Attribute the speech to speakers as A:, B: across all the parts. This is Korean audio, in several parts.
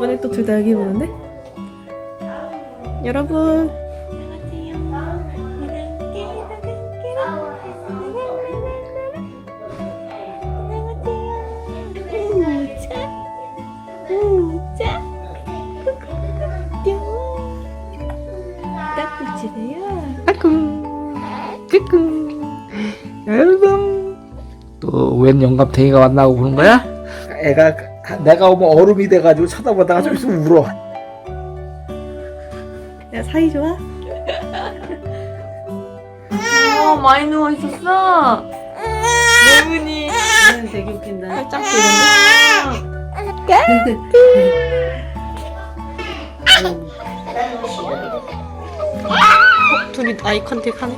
A: 이번에 또 둘 다 여기 보는데? 여러분. 딱지세요. 아쿠 꾸꾸 여러분.
B: 또 웬 영감탱이가 왔나고 보는 거야? 애가 내가 오면 얼음이 돼가지고 쳐다보다가 좀 있으면 울어.
A: 야 사이 좋아?
C: 어, 많이 누워 있었어.
A: 얘는 되게 웃긴다. 살짝 어, 둘이 아이 컨택 하네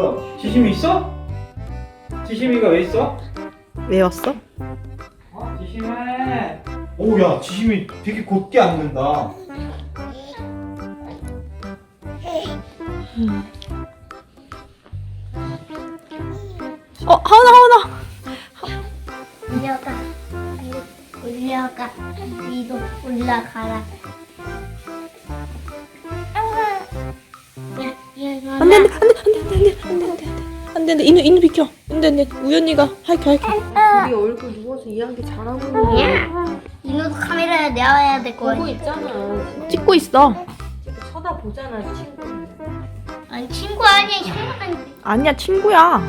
D: 뭐야? 지심이 있어? 지심이가 왜 있어?
A: 왜 왔어?
D: 어? 지심해. 오야 지심이 되게 곧게 앉는다.
A: 어 하은아 하은아
E: 올려가 올려가 위로 올라가라
A: 안돼 인우 인우 비켜 안돼 안돼 우연이가 할게 할게
C: 우리 얼굴 누워서 이야기 잘하고 있는
E: 야, 이노도 카메라에 내와야 될 거야.
C: 보고 있잖아.
A: 찍고 있어
C: 쳐다보잖아, 친구.
E: 아니 친구 아니야 형아니
A: 아니야 친구야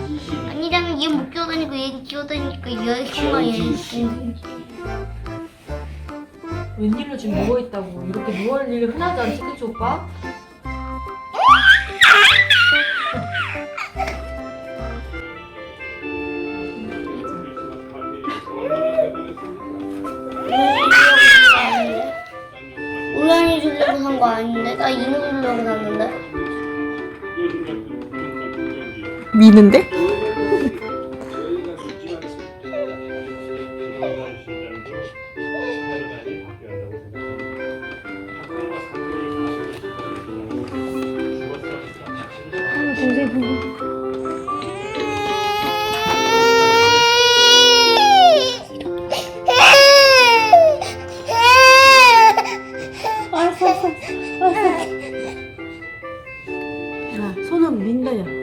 E: 아니라면 얘 못 끼어다니고 얘 끼어다니까 얘 형아야.
C: 웬일로 지금 누워 있다고. 이렇게 누워 있는 일이 흔하지 않지, 그치, 오빠?
E: 거 아닌데? 나 이노 주려고 샀는데.
A: 미는데?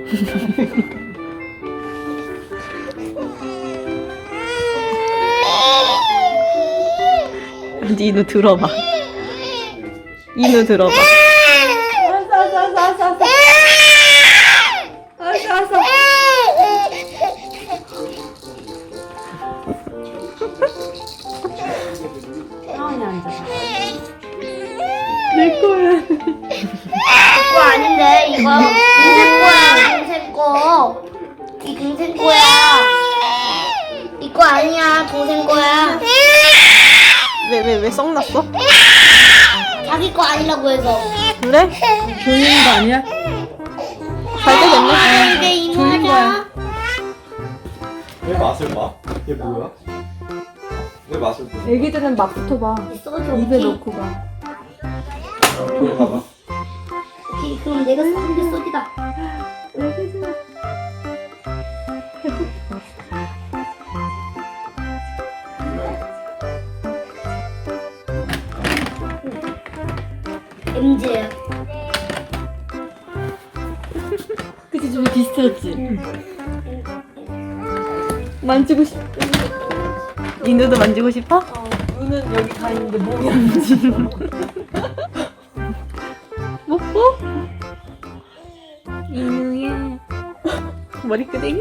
A: 니누 들어봐. 이누 들어봐. 내 거야.
E: 그거 아닌데, 이거. 동생 거. 이 동생 거야. 이거 아니야 동생 거야.
A: 왜 왜 왜 썩났어?
E: 자기 거 아니라고 해서.
A: 그래?
C: 졸리는 거 아니야?
A: 잘 되겠네
E: 아, 이게 이모야.
D: 왜 맛을 봐? 얘 뭐야? 왜 맛을 봐?
C: 애기들은 맛부터 봐.
E: 소주
C: 입에
E: 오케이.
C: 넣고 봐.
D: 저기 봐봐.
E: 오케이 그럼 내가 사는 게 소주다. MJ야.
C: 그치, 좀 비슷했지? 만지고 싶어.
A: 인우도 만지고 싶어?
C: 어, 눈은 여기 가 있는데 몸이 안 움직여.
A: 뽀뽀? 인우야 머리끄댕이?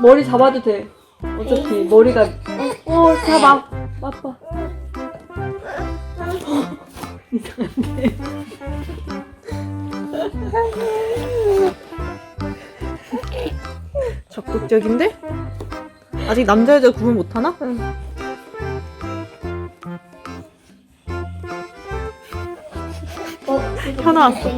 C: 머리 잡아도 돼. 어차피 머리가. 어, 어 잡아. 이상한데.
A: 적극적인데? 아직 남자 여자 구분 못하나?
E: 어,
A: 현아 왔어.